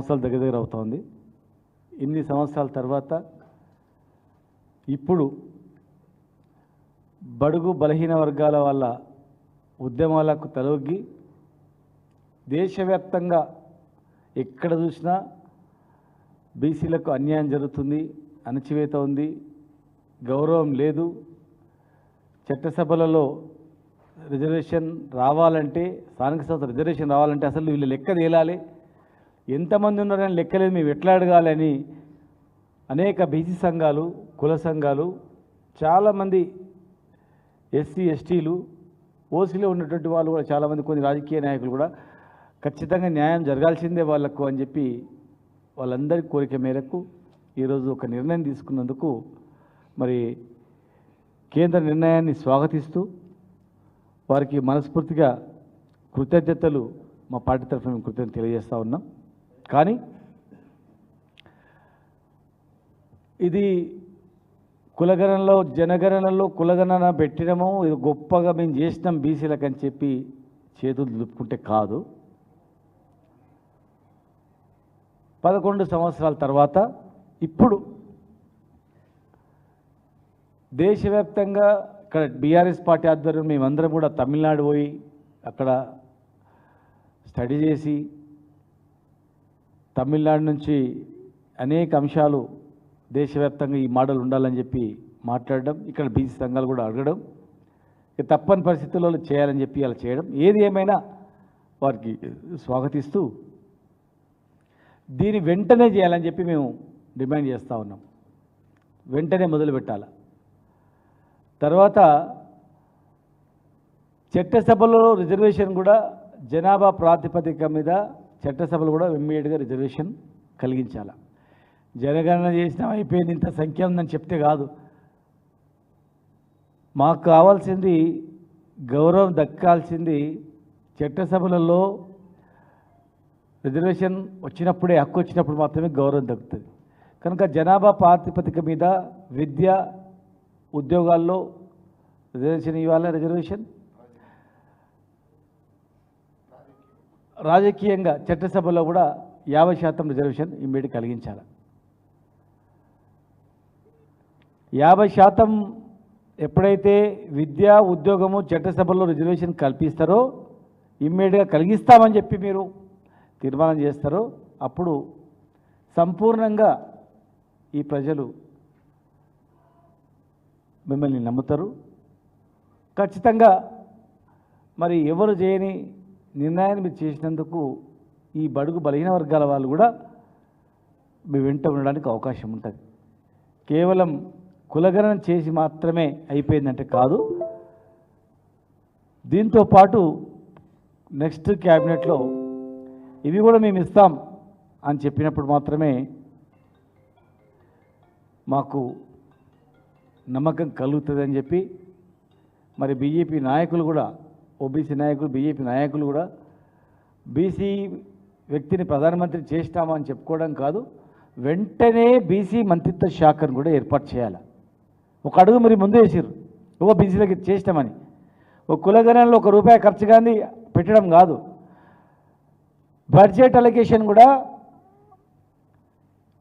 సంవత్సరాలు దగ్గర దగ్గర అవుతోంది. ఇన్ని సంవత్సరాల తర్వాత ఇప్పుడు బడుగు బలహీన వర్గాల వల్ల ఉద్యమాలకు తలొగ్గి దేశవ్యాప్తంగా ఎక్కడ చూసినా బీసీలకు అన్యాయం జరుగుతుంది అణచివేత ఉంది గౌరవం లేదు. చట్టసభలలో రిజర్వేషన్ రావాలంటే స్థానిక సంస్థ రిజర్వేషన్ రావాలంటే అసలు వీళ్ళు లెక్క తేలాలి. ఎంతమంది ఉన్నారని లెక్కలేదు మేము ఎట్లా అడగాలని అనేక బీసీ సంఘాలు కుల సంఘాలు చాలామంది ఎస్సీ ఎస్టీలు ఓసీలో ఉన్నటువంటి వాళ్ళు కూడా చాలామంది కొన్ని రాజకీయ నాయకులు కూడా ఖచ్చితంగా న్యాయం జరగాల్సిందే వాళ్ళకు అని చెప్పి వాళ్ళందరి కోరిక మేరకు ఈరోజు ఒక నిర్ణయం తీసుకున్నందుకు మరి కేంద్ర నిర్ణయాన్ని స్వాగతిస్తూ వారికి మనస్ఫూర్తిగా కృతజ్ఞతలు మా పార్టీ తరఫున మేము కృతజ్ఞత తెలియజేస్తూ ఉన్నాం. కానీ ఇది కులగణనలో జనగణనలో కులగణన పెట్టినము ఇది గొప్పగా మేము చేసినాం బీసీలకు అని చెప్పి చేతులు దులుపుకుంటే కాదు. పదకొండు సంవత్సరాల తర్వాత ఇప్పుడు దేశవ్యాప్తంగా ఇక్కడ బీఆర్ఎస్ పార్టీ ఆధ్వర్యం మేమందరం కూడా తమిళనాడు పోయి అక్కడ స్టడీ చేసి తమిళనాడు నుంచి అనేక అంశాలు దేశవ్యాప్తంగా ఈ మోడల్ ఉండాలని చెప్పి మాట్లాడడం ఇక్కడ బీసీ సంఘాలు కూడా అడగడం ఇక తప్పని పరిస్థితుల్లో చేయాలని చెప్పి అలా చేయడం ఏది ఏమైనా వారికి స్వాగతిస్తూ దీని వెంటనే చేయాలని చెప్పి మేము డిమాండ్ చేస్తూ ఉన్నాం. వెంటనే మొదలు పెట్టాలి. తర్వాత చట్టసభలో రిజర్వేషన్ కూడా జనాభా ప్రాతిపదిక మీద చట్టసభలు కూడా ఇమ్మీడియట్గా రిజర్వేషన్ కలిగించాలి? జనగణన చేసిన అయిపోయింది ఇంత సంఖ్య ఉందని చెప్తే కాదు. మాకు కావాల్సింది గౌరవం దక్కాల్సింది చట్టసభలలో రిజర్వేషన్ వచ్చినప్పుడే హక్కు వచ్చినప్పుడు మాత్రమే గౌరవం దక్కుతుంది. కనుక జనాభా ప్రాతిపదిక మీద విద్య ఉద్యోగాల్లో రిజర్వేషన్ ఇవ్వాలి రిజర్వేషన్? రాజకీయంగా చట్టసభలో కూడా యాభై శాతం రిజర్వేషన్ ఇమ్మీడియట్ కలిగించాలి. యాభై శాతం ఎప్పుడైతే విద్య ఉద్యోగము చట్టసభలో రిజర్వేషన్ కల్పిస్తారో ఇమ్మీడియట్గా కలిగిస్తామని చెప్పి మీరు తీర్మానం చేస్తారో అప్పుడు సంపూర్ణంగా ఈ ప్రజలు మిమ్మల్ని నమ్ముతారు. ఖచ్చితంగా మరి ఎవరు చేయని నిర్ణయాన్ని మీరు చేసినందుకు ఈ బడుగు బలహీన వర్గాల వాళ్ళు కూడా మీ వెంట ఉండడానికి అవకాశం ఉంటుంది. కేవలం కులగణన చేసి మాత్రమే అయిపోయిందంటే కాదు దీంతో పాటు నెక్స్ట్ క్యాబినెట్లో ఇవి కూడా మేము ఇస్తాం అని చెప్పినప్పుడు మాత్రమే మాకు నమ్మకం కలుగుతుందని చెప్పి మరి బీజేపీ నాయకులు కూడా ఓబీసీ నాయకులు బీజేపీ నాయకులు కూడా బీసీ వ్యక్తిని ప్రధానమంత్రి చేస్తామని చెప్పుకోవడం కాదు వెంటనే బీసీ మంత్రిత్వ శాఖను కూడా ఏర్పాటు చేయాలి. ఒక అడుగు మరి ముందు వేసారు ఓ బీసీలకి చేసినామని ఒక కులగణంలో ఒక రూపాయి ఖర్చు కానీ పెట్టడం కాదు. బడ్జెట్ అలొకేషన్ కూడా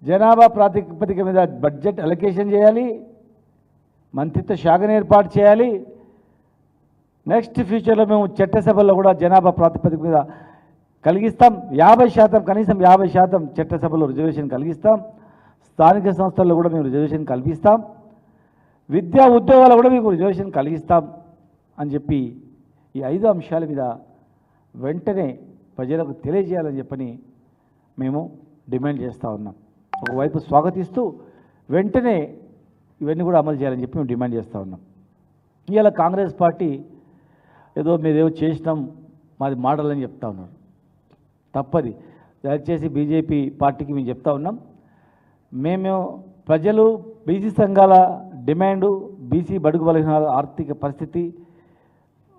జనాభా ప్రాతిపదిక మీద బడ్జెట్ అలొకేషన్ చేయాలి మంత్రిత్వ శాఖను ఏర్పాటు చేయాలి నెక్స్ట్ ఫ్యూచర్లో మేము చట్టసభల్లో కూడా జనాభా ప్రాతిపదిక మీద కలిగిస్తాం. యాభై శాతం కనీసం యాభై శాతం చట్టసభలో రిజర్వేషన్ కలిగిస్తాం. స్థానిక సంస్థల్లో కూడా మేము రిజర్వేషన్ కల్పిస్తాం. విద్యా ఉద్యోగాలు కూడా మీకు రిజర్వేషన్ కలిగిస్తాం అని చెప్పి ఈ ఐదు అంశాల మీద వెంటనే ప్రజలకు తెలియజేయాలని చెప్పని మేము డిమాండ్ చేస్తూ ఉన్నాం. ఒకవైపు స్వాగతిస్తూ వెంటనే ఇవన్నీ కూడా అమలు చేయాలని చెప్పి మేము డిమాండ్ చేస్తూ ఉన్నాం. ఇవాళ కాంగ్రెస్ పార్టీ ఏదో మీరేదో చేసినాం మాది మోడల్ అని చెప్తా ఉన్నారు తప్పది. దయచేసి బీజేపీ పార్టీకి మేము చెప్తా ఉన్నాం. మేము ప్రజలు బీసీ సంఘాల డిమాండు బీసీ బడుగు బలహీన ఆర్థిక పరిస్థితి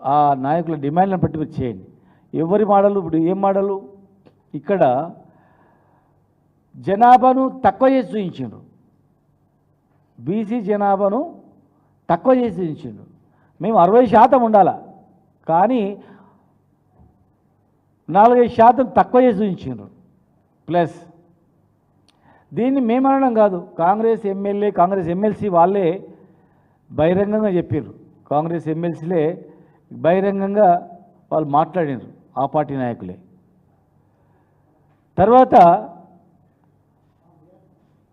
ఆ నాయకుల డిమాండ్లను బట్టి మీరు చేయండి. ఎవరి మాడలు ఇప్పుడు ఏం మాడలు ఇక్కడ జనాభాను తక్కువ చేసి చూపించిండ్రు. బీసీ జనాభాను తక్కువ చేసి చూపించిండ్రు. మేము అరవై శాతం ఉండాలా? కానీ నాలుగైదు శాతం తక్కువ చేసి చూపించిండ్రు ప్లస్ దీన్ని మేమనడం కాదు కాంగ్రెస్ ఎమ్మెల్యే కాంగ్రెస్ ఎమ్మెల్సీ వాళ్ళే బహిరంగంగా చెప్పారు కాంగ్రెస్ ఎమ్మెల్సీలే బహిరంగంగా వాళ్ళు మాట్లాడినారు ఆ పార్టీ నాయకులే. తర్వాత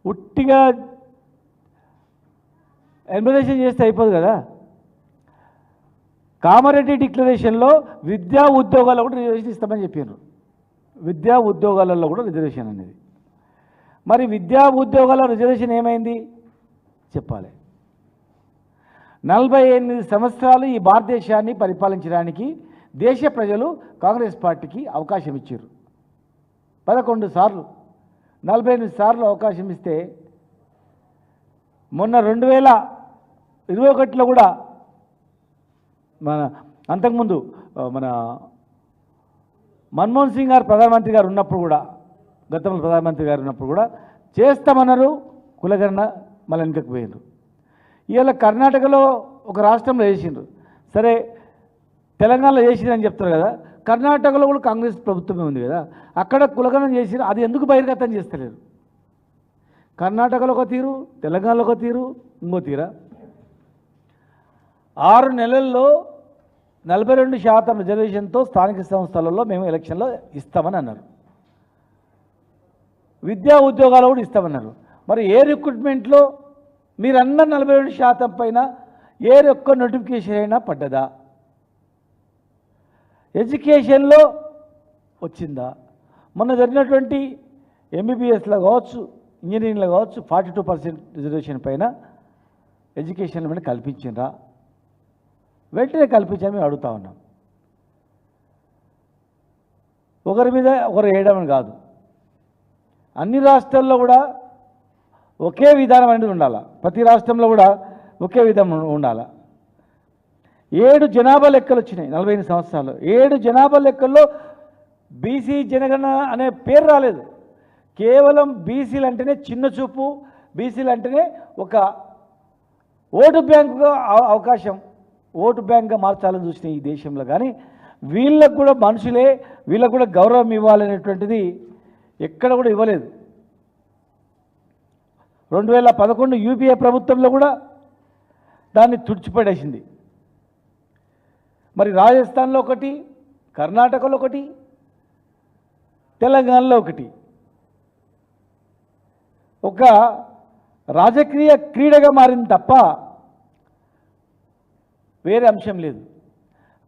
ఉట్టిగా ఎన్బరేషన్ చేస్తే అయిపోదు కదా? కామారెడ్డి డిక్లరేషన్లో విద్యా ఉద్యోగాల్లో కూడా రిజర్వేషన్ ఇస్తామని చెప్పారు విద్యా ఉద్యోగాలలో కూడా రిజర్వేషన్ అనేది. మరి విద్యా ఉద్యోగాల రిజర్వేషన్ ఏమైంది? చెప్పాలి. నలభై ఎనిమిది సంవత్సరాలు ఈ భారతదేశాన్ని పరిపాలించడానికి దేశ ప్రజలు కాంగ్రెస్ పార్టీకి అవకాశం ఇచ్చారు పదకొండు సార్లు నలభై ఎనిమిది సార్లు అవకాశం ఇస్తే మొన్న రెండు వేల ఇరవై ఒకటిలో కూడా మన అంతకుముందు మన మన్మోహన్ సింగ్ గారు ప్రధానమంత్రి గారు ఉన్నప్పుడు కూడా గతంలో ప్రధానమంత్రి గారు ఉన్నప్పుడు కూడా చేస్తామన్నారు కులగణన మళ్ళీ వెనుకకు పోయినారు ఇవాళ కర్ణాటకలో ఒక రాష్ట్రంలో చేసిండ్రు. సరే తెలంగాణలో చేసిందని చెప్తారు కదా కర్ణాటకలో కూడా కాంగ్రెస్ ప్రభుత్వమే ఉంది కదా అక్కడ కులగణం చేసి అది ఎందుకు బహిర్గతం చేస్తలేరు? కర్ణాటకలో ఒక తీరు తెలంగాణలో ఒక తీరు ఇంకో తీరా? ఆరు నెలల్లో నలభై రెండు శాతం రిజర్వేషన్తో స్థానిక సంస్థలలో మేము ఎలక్షన్లో ఇస్తామని అన్నారు. విద్యా ఉద్యోగాలు కూడా ఇస్తామన్నారు. మరి ఏ రిక్రూట్మెంట్లో మీరన్న నలభై రెండు శాతం పైన ఏ ఒక్క నోటిఫికేషన్ అయినా పడ్డదా? ఎడ్యుకేషన్లో వచ్చిందా? మొన్న జరిగినటువంటి ఎంబీబీఎస్లో కావచ్చు ఇంజనీరింగ్లో కావచ్చు ఫార్టీ టూ పర్సెంట్ రిజర్వేషన్ పైన ఎడ్యుకేషన్ మీద కల్పించిండ్రా? వెంటనే కల్పించని మేము అడుగుతా ఉన్నాం. ఒకరి మీద ఒకరు వేయడం కాదు. అన్ని రాష్ట్రాల్లో కూడా ఒకే విధానం అనేది ఉండాలి? ప్రతి రాష్ట్రంలో కూడా ఒకే విధం ఉండాలి? ఏడు జనాభా లెక్కలు వచ్చినాయి నలభై ఎనిమిది సంవత్సరాలు. ఏడు జనాభా లెక్కల్లో బీసీ జనగణన అనే పేరు రాలేదు. కేవలం బీసీలు అంటేనే చిన్న చూపు బీసీలు అంటేనే ఒక ఓటు బ్యాంకుగా అవ- అవకాశం. ఓటు బ్యాంక్గా మార్చాలని చూసిన ఈ దేశంలో కానీ వీళ్ళకు కూడా మనుషులే వీళ్ళకు కూడా గౌరవం ఇవ్వాలనేటువంటిది ఎక్కడ కూడా ఇవ్వలేదు. రెండు వేల పదకొండు యూపీఏ ప్రభుత్వంలో కూడా దాన్ని తుడిచిపడేసింది. మరి రాజస్థాన్లో ఒకటి కర్ణాటకలో ఒకటి తెలంగాణలో ఒకటి. ఒక రాజకీయ క్రీడగా మారింది తప్ప వేరే అంశం లేదు.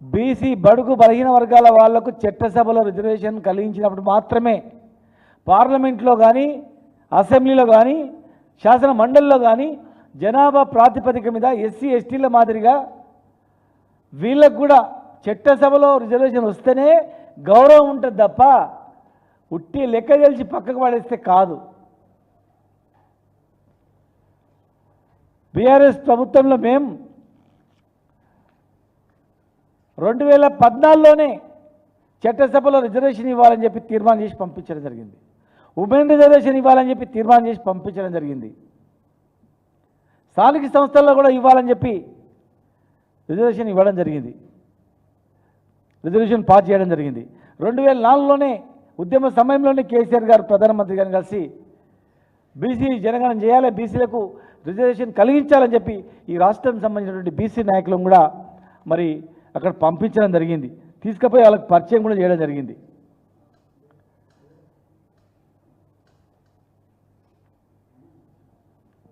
బీసీ బడుగు బలహీన వర్గాల వాళ్ళకు చట్టసభలో రిజర్వేషన్ కలిగించినప్పుడు మాత్రమే పార్లమెంట్లో కానీ అసెంబ్లీలో కానీ శాసన మండలిలో కానీ జనాభా ప్రాతిపదిక మీద ఎస్సీ ఎస్టీల మాదిరిగా వీళ్ళకు కూడా చట్టసభలో రిజర్వేషన్ వస్తేనే గౌరవం ఉంటుంది తప్ప ఉట్టి లెక్క తెలిసి పక్కకు పడేస్తే కాదు. బీఆర్ఎస్ ప్రభుత్వంలో మేము రెండు వేల పద్నాలుగులోనే చట్టసభలో రిజర్వేషన్ ఇవ్వాలని చెప్పి తీర్మానం చేసి పంపించడం జరిగింది. ఉమెన్ రిజర్వేషన్ ఇవ్వాలని చెప్పి తీర్మానం చేసి పంపించడం జరిగింది. స్థానిక సంస్థల్లో కూడా ఇవ్వాలని చెప్పి రిజర్వేషన్ ఇవ్వడం జరిగింది. రిజర్వేషన్ పాస్ చేయడం జరిగింది. రెండు వేల నాలుగులోనే ఉద్యమ సమయంలోనే కేసీఆర్ గారు ప్రధానమంత్రి గారిని కలిసి బీసీ జనగణన చేయాలి బీసీలకు రిజర్వేషన్ కలిగించాలని చెప్పి ఈ రాష్ట్రం సంబంధించినటువంటి బీసీ నాయకులను కూడా మరి అక్కడ పంపించడం జరిగింది. తీసుకుపోయి వాళ్ళకి పరిచయం కూడా చేయడం జరిగింది.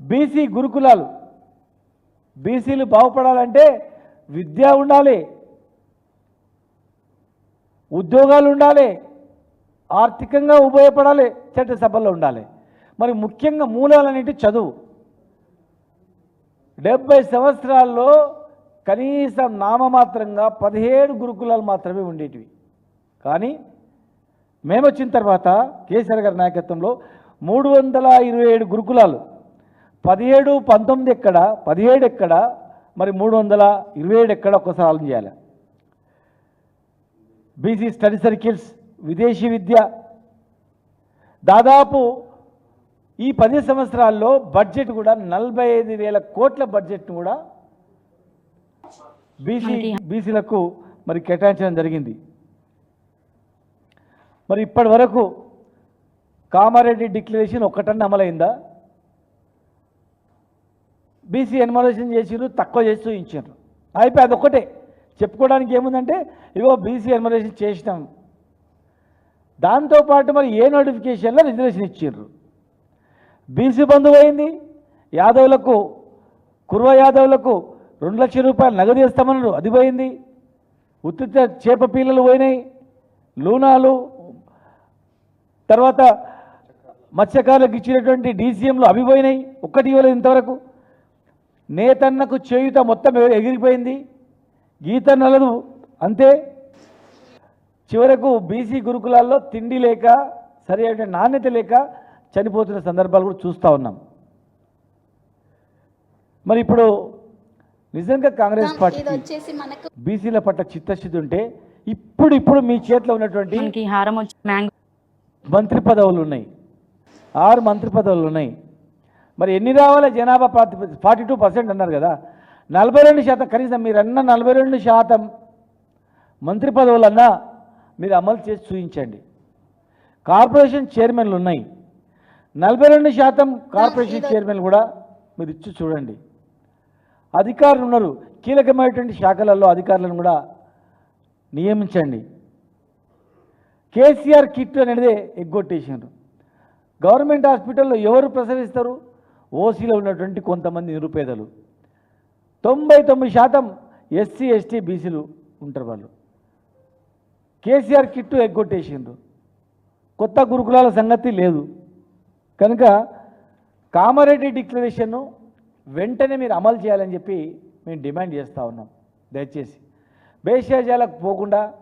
బీసీ గురుకులాలు బీసీలు బాగుపడాలంటే విద్య ఉండాలి ఉద్యోగాలు ఉండాలి ఆర్థికంగా ఉపయోగపడాలి చట్టసభల్లో ఉండాలి. మరి ముఖ్యంగా మూలాలనేటి చదువు. డెబ్బై సంవత్సరాల్లో కనీసం నామమాత్రంగా పదిహేడు గురుకులాలు మాత్రమే ఉండేటివి. కానీ మేము వచ్చిన తర్వాత కేసీఆర్ గారి నాయకత్వంలో మూడు వందల ఇరవై ఏడు గురుకులాలు పదిహేడు పంతొమ్మిది ఎక్కడ పదిహేడు ఎక్కడ మరి మూడు వందల ఇరవై ఏడు ఎక్కడ ఒక్కసారి ఆలోచన చేయాలి బీసీ స్టడీ సర్కిల్స్ విదేశీ విద్య దాదాపు ఈ పది సంవత్సరాల్లో బడ్జెట్ కూడా నలభై ఐదు వేల కోట్ల బడ్జెట్ను కూడా బీసీ బీసీలకు మరి కేటాయించడం జరిగింది. మరి ఇప్పటి వరకు కామారెడ్డి డిక్లరేషన్ ఒక్కటన్నా అమలైందా? బీసీ ఎన్మరేషన్ చేసిర్రు తక్కువ చేసి చూపించారు అయిపోయి అదొక్కటే. చెప్పుకోవడానికి ఏముందంటే ఇగో బీసీ ఎన్మరేషన్ చేసినాం. దాంతోపాటు మరి ఏ నోటిఫికేషన్లో రిజర్వేషన్ ఇచ్చిర్రు? బీసీ బంధు పోయింది యాదవులకు కుర్వ యాదవులకు రెండు లక్షల రూపాయలు నగదు ఇస్తామన్నారు అది పోయింది. ఉత్తిత చేప పీలలు పోయినాయి. లూనాలు తర్వాత మత్స్యకారులకు ఇచ్చినటువంటి డీసీఎంలు అవి పోయినాయి. ఒక్కటి ఇవ్వలేదు ఇంతవరకు. నేతన్నకు చేయుత మొత్తం ఎగిరిపోయింది. గీత నలదు అంతే. చివరకు బీసీ గురుకులాల్లో తిండి లేక సరి అయిన నాణ్యత లేక చనిపోతున్న సందర్భాలు కూడా చూస్తూ ఉన్నాం. మరి ఇప్పుడు నిజంగా కాంగ్రెస్ ఇది పార్టీ వచ్చేసి మనకు బీసీల పట్ల చిత్తశుద్ధి ఉంటే ఇప్పుడు ఇప్పుడు మీ చేతిలో ఉన్నటువంటి మంత్రి పదవులు ఉన్నాయి. ఆరు మంత్రి పదవులు ఉన్నాయి. మరి ఎన్ని రావాలి? జనాభా ఫార్టీ టూ పర్సెంట్ అన్నారు కదా. నలభై రెండు శాతం కనీసం మీరు అన్న నలభై రెండు శాతం మంత్రి పదవులన్నా మీరు అమలు చేసి చూపించండి. కార్పొరేషన్ చైర్మన్లు ఉన్నాయి. నలభై రెండు శాతం కార్పొరేషన్ చైర్మన్ కూడా మీరు ఇచ్చి చూడండి. అధికారులు ఉన్నారు. కీలకమైనటువంటి శాఖలలో అధికారులను కూడా నియమించండి. కేసీఆర్ కిట్ అనేది ఎగ్గొట్టేసారు గవర్నమెంట్ హాస్పిటల్లో ఎవరు ప్రసవిస్తారు? ఓసీలో ఉన్నటువంటి కొంతమంది నిరుపేదలు. తొంభై తొమ్మిది శాతం ఎస్సీ ఎస్టీ బీసీలు ఉంటారు వాళ్ళు. కేసీఆర్ కిట్టు ఎగ్గొట్టేసిండ్రు. కొత్త గురుకులాల సంగతి లేదు. కనుక కామారెడ్డి డిక్లరేషన్ను వెంటనే మీరు అమలు చేయాలని చెప్పి మేము డిమాండ్ చేస్తూ ఉన్నాం. దయచేసి భేషజాలకు పోకుండా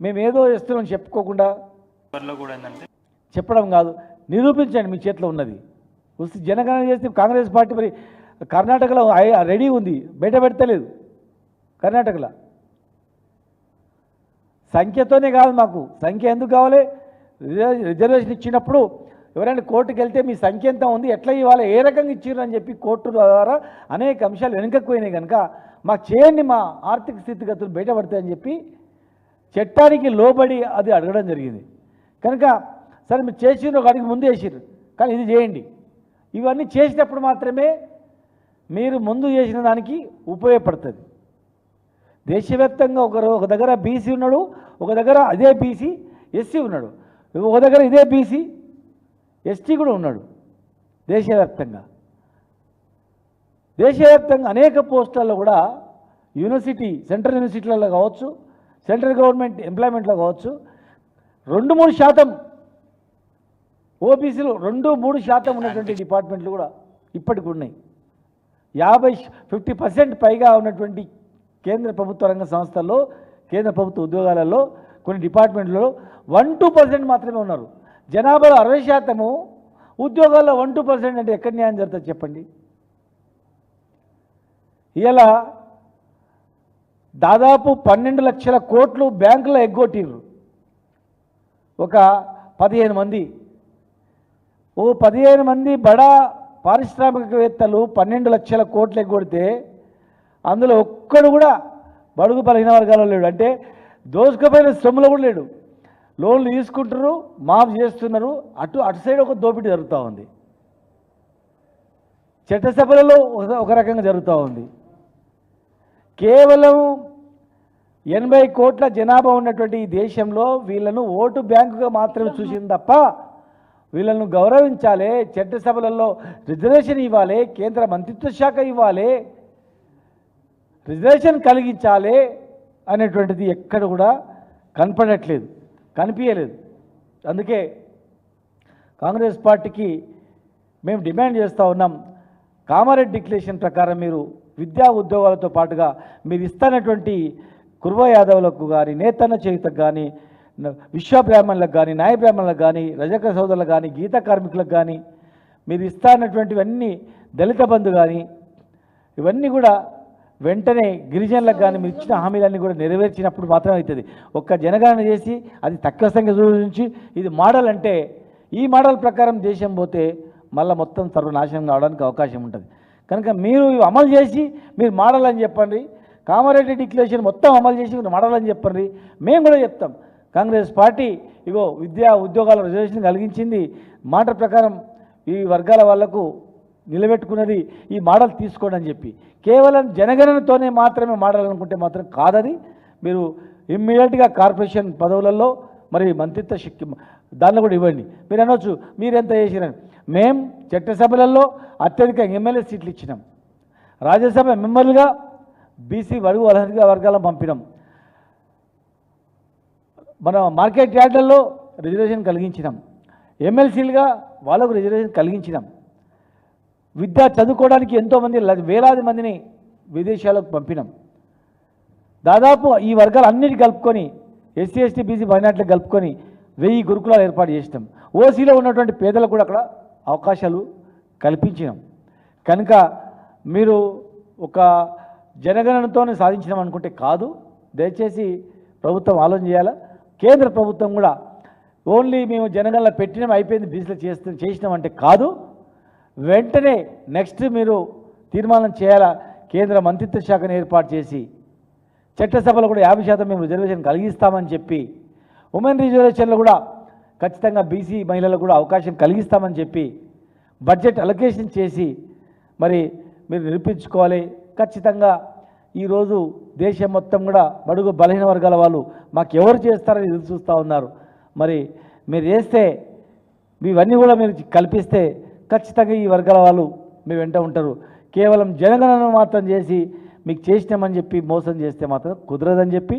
మేము ఏదో ఇస్తున్నాం చెప్పుకోకుండా చెప్పడం కాదు నిరూపించండి మీ చేతిలో ఉన్నది. వస్తే జనగణన చేస్తే కాంగ్రెస్ పార్టీ మరి కర్ణాటకలో రెడీ ఉంది బయట పెడతలేదు కర్ణాటకలో. సంఖ్యతోనే కాదు మాకు సంఖ్య ఎందుకు కావాలి? రిజర్వ్- రిజర్వేషన్ ఇచ్చినప్పుడు ఎవరైనా కోర్టుకు వెళ్తే మీ సంఖ్య ఎంత ఉంది ఎట్లా ఇవాళ ఏ రకంగా ఇచ్చిర్రు అని చెప్పి కోర్టు ద్వారా అనేక అంశాలు వెనుకకు పోయినాయి కనుక మాకు చేయండి మా ఆర్థిక స్థితిగతులు బయటపడతాయని చెప్పి చట్టానికి లోబడి అది అడగడం జరిగింది. కనుక సరే మీరు చేసిన ఒక అడిగి ముందు వేసిర్రు కానీ ఇది చేయండి. ఇవన్నీ చేసినప్పుడు మాత్రమే మీరు ముందు చేసిన దానికి ఉపయోగపడుతుంది. దేశవ్యాప్తంగా ఒకరు ఒక దగ్గర బీసీ ఉన్నాడు ఒక దగ్గర అదే బీసీ ఎస్సీ ఉన్నాడు ఒక దగ్గర ఇదే బీసీ ఎస్టీ కూడా ఉన్నాడు దేశవ్యాప్తంగా. దేశవ్యాప్తంగా అనేక పోస్టులలో కూడా యూనివర్సిటీ సెంట్రల్ యూనివర్సిటీలలో కావచ్చు సెంట్రల్ గవర్నమెంట్ ఎంప్లాయ్మెంట్లో కావచ్చు రెండు మూడు శాతం ఓబీసీలు రెండు మూడు శాతం ఉన్నటువంటి డిపార్ట్మెంట్లు కూడా ఇప్పటికి ఉన్నాయి. యాభై ఫిఫ్టీ పర్సెంట్ పైగా ఉన్నటువంటి కేంద్ర ప్రభుత్వ రంగ సంస్థల్లో కేంద్ర ప్రభుత్వ ఉద్యోగాలలో కొన్ని డిపార్ట్మెంట్లలో వన్ టూ పర్సెంట్ మాత్రమే ఉన్నారు. జనాభాలో అరవై శాతము ఉద్యోగాల్లో వన్ టూ పర్సెంట్ అంటే ఎక్కడ న్యాయం జరుగుతుంది చెప్పండి? ఇలా దాదాపు పన్నెండు లక్షల కోట్లు బ్యాంకులో ఎగ్గొట్టిర్రు. ఒక పదిహేను మంది. ఓ పదిహేను మంది బడా పారిశ్రామికవేత్తలు పన్నెండు లక్షల కోట్లు ఎగ్గొడితే అందులో ఒక్కడు కూడా బడుగు బలహీన వర్గాల్లో లేడు. అంటే దోసుకుపోయిన శ్రమలో కూడా లేడు. లోన్లు తీసుకుంటారు మాఫ్ చేస్తున్నారు అటు అటు సైడ్ ఒక దోపిడీ జరుగుతూ ఉంది. చట్టసభలలో ఒక- ఒక రకంగా జరుగుతూ ఉంది. కేవలం ఎనభై కోట్ల జనాభా ఉన్నటువంటి ఈ దేశంలో వీళ్ళను ఓటు బ్యాంకుగా మాత్రమే చూసింది తప్ప వీళ్ళను గౌరవించాలి చట్టసభలలో రిజర్వేషన్ ఇవ్వాలి కేంద్ర మంత్రిత్వ శాఖ ఇవ్వాలి రిజర్వేషన్ కలిగించాలి అనేటువంటిది ఎక్కడ కూడా కనపడట్లేదు. కనిపించలేదు అందుకే కాంగ్రెస్ పార్టీకి మేము డిమాండ్ చేస్తూ ఉన్నాం. కామారెడ్డి డిక్లరేషన్ ప్రకారం మీరు విద్యా ఉద్యోగాలతో పాటుగా మీరు ఇస్తున్నటువంటి కుర్వ యాదవులకు కానీ నేతన్న చేయుతకు కానీ న- విశ్వ బ్రాహ్మణులకు కానీ న్యాయ బ్రాహ్మణులకు కానీ రజక సోదరులకు కానీ గీత కార్మికులకు కానీ మీరు ఇస్తానటువంటివన్నీ దళిత బంధు కానీ ఇవన్నీ కూడా వెంటనే గిరిజనులకు కానీ మీరు ఇచ్చిన హామీలన్నీ కూడా నెరవేర్చినప్పుడు మాత్రమే అవుతుంది. ఒక్క జనగణన చేసి అది తక్కువ సంఖ్య చూపించి ఇది మోడల్ అంటే ఈ మోడల్ ప్రకారం దేశం పోతే మళ్ళీ మొత్తం సర్వనాశనం కావడానికి అవకాశం ఉంటుంది. కనుక మీరు అమలు చేసి మీరు మోడల్ అని చెప్పండి. కామారెడ్డి డిక్లరేషన్ మొత్తం అమలు చేసి మీరు మోడల్ అని చెప్పండి. మేము కూడా చెప్తాం. కాంగ్రెస్ పార్టీ ఇగో విద్యా ఉద్యోగాల రిజర్వేషన్ కలిగించింది. మాట ప్రకారం ఈ వర్గాల వాళ్ళకు నిలబెట్టుకున్నది ఈ మోడల్ తీసుకోండి అని చెప్పి. కేవలం జనగణనతోనే మాత్రమే మోడల్ అనుకుంటే మాత్రం కాదది. మీరు ఇమ్మీడియట్గా కార్పొరేషన్ పదవులలో మరి మంత్రిత్వ శక్తి దానిలో కూడా ఇవ్వండి. మీరు అనొచ్చు మీరెంత చేసిరని మేం చట్టసభలలో అత్యధిక ఎమ్మెల్యే సీట్లు ఇచ్చినాం. రాజ్యసభ మెంబర్లుగా బీసీ వడుగు అర్హత వర్గాలను పంపినాం. మన మార్కెట్ యార్డ్లలో రిజర్వేషన్ కలిగించినాం. ఎమ్మెల్సీలుగా వాళ్ళకు రిజర్వేషన్ కలిగించినాం. విద్య చదువుకోవడానికి ఎంతోమంది వేలాది మందిని విదేశాలకు పంపినాం. దాదాపు ఈ వర్గాలు అన్నిటి కలుపుకొని ఎస్సీ ఎస్టీ బీసీ మైనార్టీలు కలుపుకొని వెయ్యి గురుకులాలు ఏర్పాటు చేసినాం. ఓసీలో ఉన్నటువంటి పేదలకు కూడా అక్కడ అవకాశాలు కల్పించినాం. కనుక మీరు ఒక జనగణనతోనే సాధించినాం అనుకుంటే కాదు. దయచేసి ప్రభుత్వం ఆలోచన చేయాలా? కేంద్ర ప్రభుత్వం కూడా ఓన్లీ మేము జనగణన పెట్టినాం అయిపోయింది బిజిలో చేస్తాం చేసినాం అంటే కాదు. వెంటనే నెక్స్ట్ మీరు తీర్మానం చేయాలా? కేంద్ర మంత్రిత్వ శాఖను ఏర్పాటు చేసి చట్టసభలో కూడా యాభై శాతం మేము రిజర్వేషన్ కలిగిస్తామని చెప్పి ఉమెన్ రిజర్వేషన్లో కూడా ఖచ్చితంగా బీసీ మహిళలకు కూడా అవకాశం కలిగిస్తామని చెప్పి బడ్జెట్ అలొకేషన్ చేసి మరి మీరు నిరూపించుకోవాలి. ఖచ్చితంగా ఈరోజు దేశం మొత్తం కూడా బడుగు బలహీన వర్గాల వాళ్ళు మాకు ఎవరు చేస్తారని ఎదురు చూస్తూ ఉన్నారు. మరి మీరు చేస్తే ఇవన్నీ కూడా మీరు కల్పిస్తే ఖచ్చితంగా ఈ వర్గాల వాళ్ళు మీ వెంట ఉంటారు. కేవలం జనగణన మాత్రం చేసి మీకు చేసినామని చెప్పి మోసం చేస్తే మాత్రం కుదరదని చెప్పి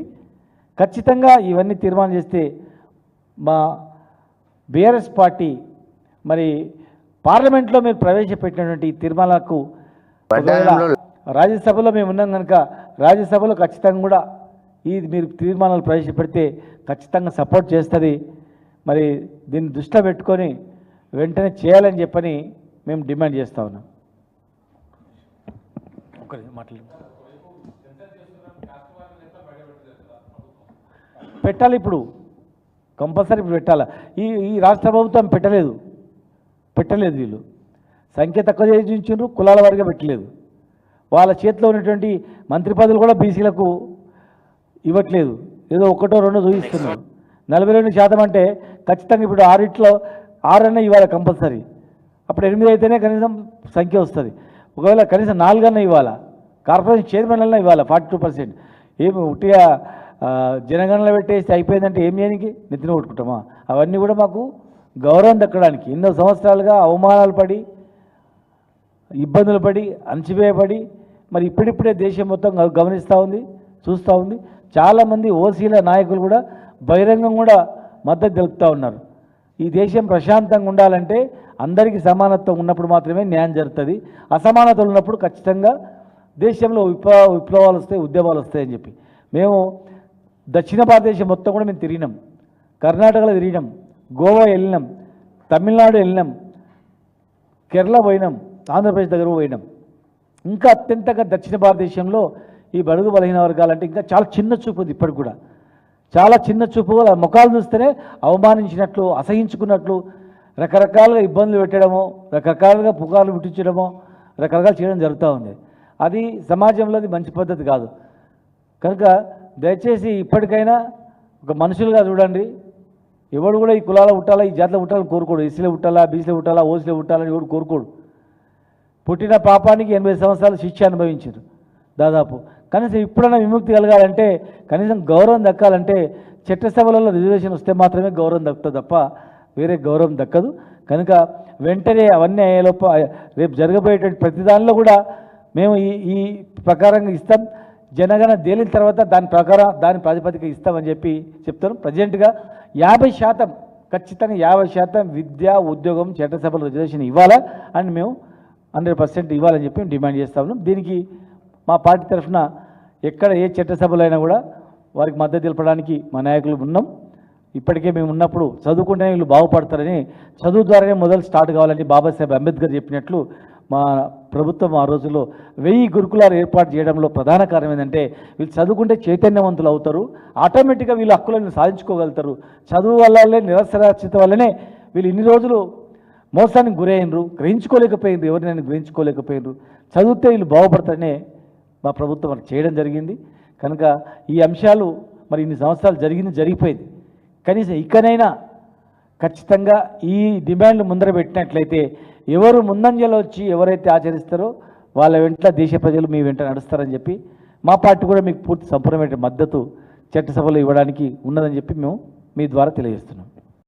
ఖచ్చితంగా ఇవన్నీ తీర్మానం చేస్తే మా బీఆర్ఎస్ పార్టీ మరి పార్లమెంట్లో మీరు ప్రవేశపెట్టినటువంటి ఈ తీర్మానాలకు రాజ్యసభలో మేము ఉన్నాం కనుక రాజ్యసభలో ఖచ్చితంగా కూడా ఈ మీరు తీర్మానాలు ప్రవేశపెడితే ఖచ్చితంగా సపోర్ట్ చేస్తుంది. మరి దీన్ని దృష్టిలో పెట్టుకొని వెంటనే చేయాలని చెప్పని మేము డిమాండ్ చేస్తా ఉన్నాం. పెట్టాలి ఇప్పుడు. కంపల్సరీ ఇప్పుడు పెట్టాలి. ఈ ఈ రాష్ట్ర ప్రభుత్వం పెట్టలేదు. పెట్టలేదు వీళ్ళు. సంఖ్య తక్కువ చేసి ఉంచారు కులాల వారిగా పెట్టలేదు. వాళ్ళ చేతిలో ఉన్నటువంటి మంత్రి పదవులు కూడా బీసీలకు ఇవ్వట్లేదు. ఏదో ఒకటో రెండో చూపిస్తున్నారు. నలభై రెండు శాతం అంటే ఖచ్చితంగా ఇప్పుడు ఆరిట్లో ఆరన్నా ఇవ్వాలి కంపల్సరీ. అప్పుడు ఎనిమిది అయితేనే కనీసం సంఖ్య వస్తుంది. ఒకవేళ కనీసం నాలుగన్నా ఇవ్వాలా? కార్పొరేషన్ చైర్మన్ అన్నా ఇవ్వాలి? Forty two percent. ఏమి ఉట్టిగా జనగణన పెట్టేసి అయిపోయిందంటే ఏం చేయడానికి నిద్ర కొట్టుకుంటామా? అవన్నీ కూడా మాకు గౌరవం దక్కడానికి. ఎన్నో సంవత్సరాలుగా అవమానాలు పడి ఇబ్బందులు పడి అణచివేయబడి మరి ఇప్పుడిప్పుడే దేశం మొత్తం గమనిస్తూ ఉంది చూస్తూ ఉంది. చాలామంది ఓసీల నాయకులు కూడా బహిరంగం కూడా మద్దతు తెలుపుతూ ఉన్నారు. ఈ దేశం ప్రశాంతంగా ఉండాలంటే అందరికీ సమానత్వం ఉన్నప్పుడు మాత్రమే న్యాయం జరుగుతుంది. అసమానతలు ఉన్నప్పుడు ఖచ్చితంగా దేశంలో విప్లవ విప్లవాలు వస్తాయి ఉద్యమాలు వస్తాయని చెప్పి. మేము దక్షిణ భారతదేశం మొత్తం కూడా మేము తిరిగినాం. కర్ణాటకలో తిరిగినాం. గోవా వెళ్ళినాం. తమిళనాడు వెళ్ళినాం. కేరళ పోయినాం. ఆంధ్రప్రదేశ్ దగ్గర పోయినాం. ఇంకా అత్యంతగా దక్షిణ భారతదేశంలో ఈ బడుగు బలహీన వర్గాలంటే ఇంకా చాలా చిన్న చూపు ఉంది ఇప్పటికి కూడా. చాలా చిన్న చూపు వాళ్ళ ముఖాలు చూస్తేనే అవమానించినట్లు అసహించుకున్నట్లు రకరకాలుగా ఇబ్బందులు పెట్టడము రకరకాలుగా పుకార్లు పుట్టించడము రకరకాలు చేయడం జరుగుతూ ఉంది. అది సమాజంలో అది మంచి పద్ధతి కాదు. కనుక దయచేసి ఇప్పటికైనా ఒక మనుషులుగా చూడండి. ఎవడు కూడా ఈ కులాల పుట్టాలా ఈ జాతిలో పుట్టాలని కోరుకోడు. ఎస్సీలో పుట్టాలా బీసీలో పుట్టాలా ఓసీలో పుట్టాలని ఎవడు కోరుకోడు. పుట్టిన పాపానికి ఎనభై సంవత్సరాలు శిక్ష అనుభవించారు. దాదాపు కనీసం ఇప్పుడైనా విముక్తి కలగాలంటే కనీసం గౌరవం దక్కాలంటే చట్టసభలలో రిజర్వేషన్ వస్తే మాత్రమే గౌరవం దక్కుతుంది తప్ప వేరే గౌరవం దక్కదు. కనుక వెంటనే అవన్నీ అయ్యేలోప రేపు జరగబోయేటువంటి ప్రతి దానిలో కూడా మేము ఈ ఈ ప్రకారంగా ఇస్తాం. జనగణ తేలిన తర్వాత దాని ప్రకారం దాని ప్రాతిపదిక ఇస్తామని చెప్పి చెప్తాను ప్రజెంట్గా యాభై శాతం ఖచ్చితంగా యాభై శాతం విద్య ఉద్యోగం చట్టసభల రిజర్వేషన్ ఇవ్వాలా అండ్ మేము హండ్రెడ్ పర్సెంట్ ఇవ్వాలని చెప్పి మేము డిమాండ్ చేస్తాము దీనికి మా పార్టీ తరఫున ఎక్కడ ఏ చట్టసభలైనా అయినా కూడా వారికి మద్దతు తెలపడానికి మా నాయకులు ఉన్నాం. ఇప్పటికే మేము ఉన్నప్పుడు చదువుకుంటేనే వీళ్ళు బాగుపడతారని చదువు ద్వారానే మొదలు స్టార్ట్ కావాలని బాబాసాహెబ్ అంబేద్కర్ చెప్పినట్లు మా ప్రభుత్వం ఆ రోజుల్లో వెయ్యి గురుకులాలు ఏర్పాటు చేయడంలో ప్రధాన కారణం ఏంటంటే వీళ్ళు చదువుకుంటే చైతన్యవంతులు అవుతారు ఆటోమేటిక్గా వీళ్ళు హక్కులను సాధించుకోగలుగుతారు. చదువు వల్లనే నిరసరాచిత వల్లనే వీళ్ళు ఇన్ని రోజులు మోసానికి గురైనరు గ్రహించుకోలేకపోయినరు ఎవరినైనా గ్రహించుకోలేకపోయినరు చదివితే వీళ్ళు బాగుపడతారనే మా ప్రభుత్వం మనకు చేయడం జరిగింది. కనుక ఈ అంశాలు మరి ఇన్ని సంవత్సరాలు జరిగింది జరిగిపోయింది. కనీసం ఇకనైనా ఖచ్చితంగా ఈ డిమాండ్లు ముందర పెట్టినట్లయితే ఎవరు ముందంజలో వచ్చి ఎవరైతే ఆచరిస్తారో వాళ్ళ వెంట దేశ ప్రజలు మీ వెంట నడుస్తారని చెప్పి మా పార్టీ కూడా మీకు పూర్తి సంపూర్ణమైన మద్దతు చట్టసభలో ఇవ్వడానికి ఉన్నదని చెప్పి మేము మీ ద్వారా తెలియజేస్తున్నాం.